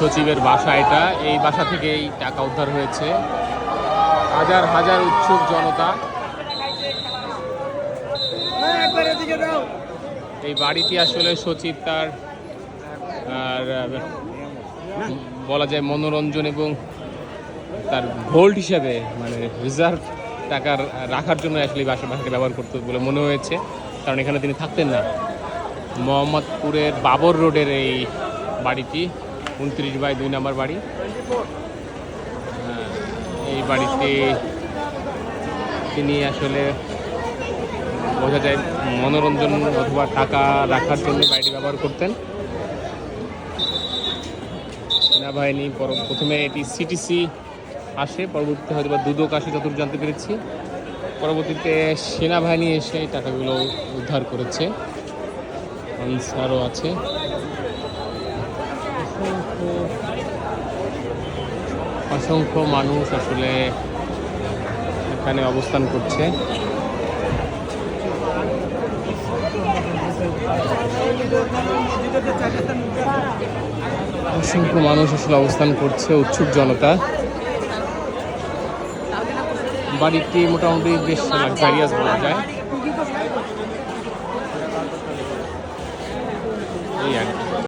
সচিবের বাসা এটা। এই বাসা থেকেই টাকা উদ্ধার হয়েছে। হাজার হাজার উৎসুক জনতা। এই বাড়িটি আসলে সচিব তার, আর বলা যায় মনোরঞ্জন এবং তার ভোল্ট হিসাবে মানে রিজার্ভ টাকার রাখার জন্য আসলে বাসা বাসাটি ব্যবহার করতে বলে মনে হয়েছে। কারণ এখানে তিনি থাকতেন না। মোহাম্মদপুরের বাবর রোডের এই বাড়িটি উনত্রিশ বাই দুই নম্বর বাড়ি। হ্যাঁ, এই বাড়িতে তিনি আসলে বোঝা যায় মনোরঞ্জন অথবা টাকা রাখার জন্য বাড়িটি ব্যবহার করতেন। সেনাবাহিনী পর- প্রথমে এটি সিটিসি আসে পরবর্তীতে হয়তো বা দুদক আসে যতটুকু জানতে পেরেছি। পরবর্তীতে সেনাবাহিনী এসে টাকাগুলো উদ্ধার করেছে। আনসারও আছে। অসংখ্য- অসংখ্য মানুষ আসলে এখানে অবস্থান করছে। অসংখ্য মানুষ আসলে অবস্থান করছে, উৎসুক জনতা। বাড়িটি মোটামুটি বেশ লাক্সারিয়াস বলা যায়। এই আর কি।